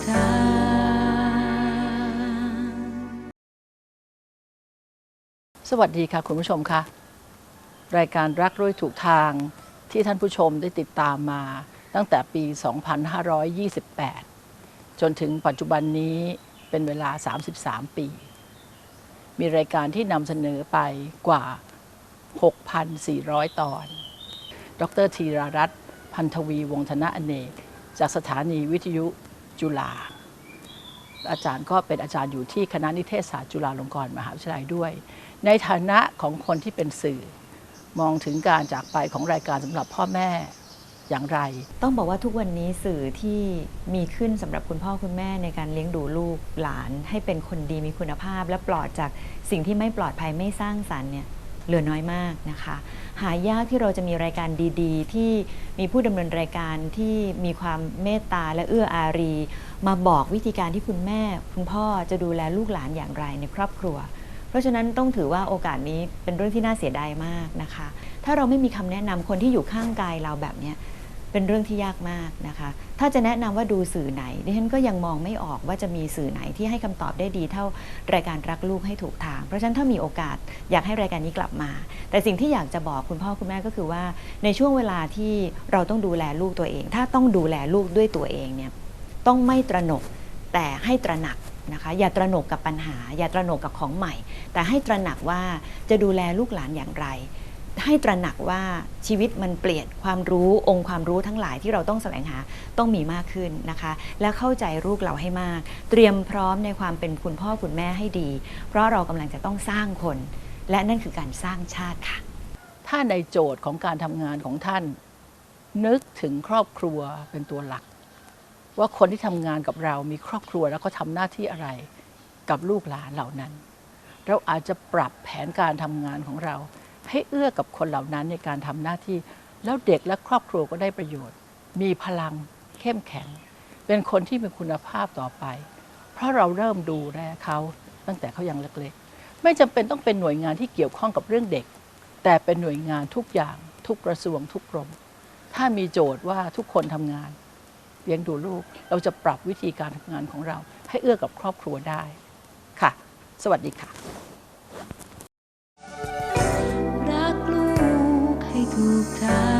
สวัสดีค่ะคุณผู้ชมค่ะ รายการรักด้วยถูกทางที่ท่านผู้ชมได้ติดตามมาตั้งแต่ปี 2528 จนถึงปัจจุบันนี้เป็นเวลา 33 ปี มีรายการที่นำเสนอไปกว่า 6,400 ตอน ดรธีรรัตน์พันธวีวงธนะอเนก จากสถานีวิทยุ จุฬาอาจารย์ก็เป็นอาจารย์อยู่ที่คณะนิเทศศาสตร์จุฬาลงกรณ์มหาวิทยาลัยด้วย ในฐานะของคนที่เป็นสื่อ มองถึงการจากไปของรายการสำหรับพ่อแม่อย่างไร ต้องบอกว่าทุกวันนี้สื่อที่มีขึ้นสำหรับคุณพ่อคุณแม่ในการเลี้ยงดูลูกหลาน ให้เป็นคนดีมีคุณภาพ และปลอดจากสิ่งที่ไม่ปลอดภัยไม่สร้างสรรค์เนี่ย เหลือน้อยมากนะคะ หายากที่เราจะมีรายการดีๆ ที่มีผู้ดำเนินรายการที่มีความเมตตาและเอื้ออารี มาบอกวิธีการที่คุณแม่ คุณพ่อจะดูแลลูกหลานอย่างไรในครอบครัว เพราะฉะนั้นต้องถือว่าโอกาสนี้เป็นเรื่องที่น่าเสียดายมากนะคะ ถ้าเราไม่มีคำแนะนำคนที่อยู่ข้างกายเราแบบนี้ เป็นเรื่องที่ยากมากนะคะ ถ้าจะแนะนำว่าดูสื่อไหนดิฉันก็ยังมองไม่ออกว่าจะมีสื่อไหนที่ให้คำตอบได้ดีเท่ารายการรักลูกให้ถูกทาง เพราะฉะนั้นถ้ามีโอกาสอยากให้รายการนี้กลับมา แต่สิ่งที่อยากจะบอกคุณพ่อคุณแม่ก็คือว่า ในช่วงเวลาที่เราต้องดูแลลูกตัวเอง ถ้าต้องดูแลลูกด้วยตัวเองเนี่ยต้องไม่ตระหนกแต่ให้ตระหนักนะคะอย่าตระหนกกับปัญหา อย่าตระหนกกับของใหม่ แต่ให้ตระหนักว่าจะดูแลลูกหลานอย่างไร ให้ตระหนักว่าชีวิตมันเปลี่ยนความรู้องค์ความรู้ทั้งหลายที่เราต้องแสวงหาต้องมีมากขึ้นนะคะ และเข้าใจลูกเราให้มาก เตรียมพร้อมในความเป็นคุณพ่อคุณแม่ให้ดี เพราะเรากำลังจะต้องสร้างคน และนั่นคือการสร้างชาติค่ะ ถ้าในโจทย์ของการทำงานของท่าน นึกถึงครอบครัวเป็นตัวหลัก ว่าคนที่ทำงานกับเรามีครอบครัวแล้วเขาทำหน้าที่อะไรกับลูกหลานเหล่านั้น เราอาจจะปรับแผนการทำงานของเรา ให้เอื้อกับคนเหล่านั้นในการทำหน้าที่ แล้วเด็กและครอบครัวก็ได้ประโยชน์ มีพลังเข้มแข็ง เป็นคนที่มีคุณภาพต่อไป เพราะเราเริ่มดูแลเขาตั้งแต่เขายังเล็กๆ ไม่จำเป็นต้องเป็นหน่วยงานที่เกี่ยวข้องกับเรื่องเด็ก แต่เป็นหน่วยงานทุกอย่าง ทุกกระทรวงทุกกรม ถ้ามีโจทย์ว่าทุกคนทำงานเลี้ยงดูลูก เราจะปรับวิธีการทำงานของเรา ให้เอื้อกับครอบครัวได้ค่ะ สวัสดีค่ะ รัก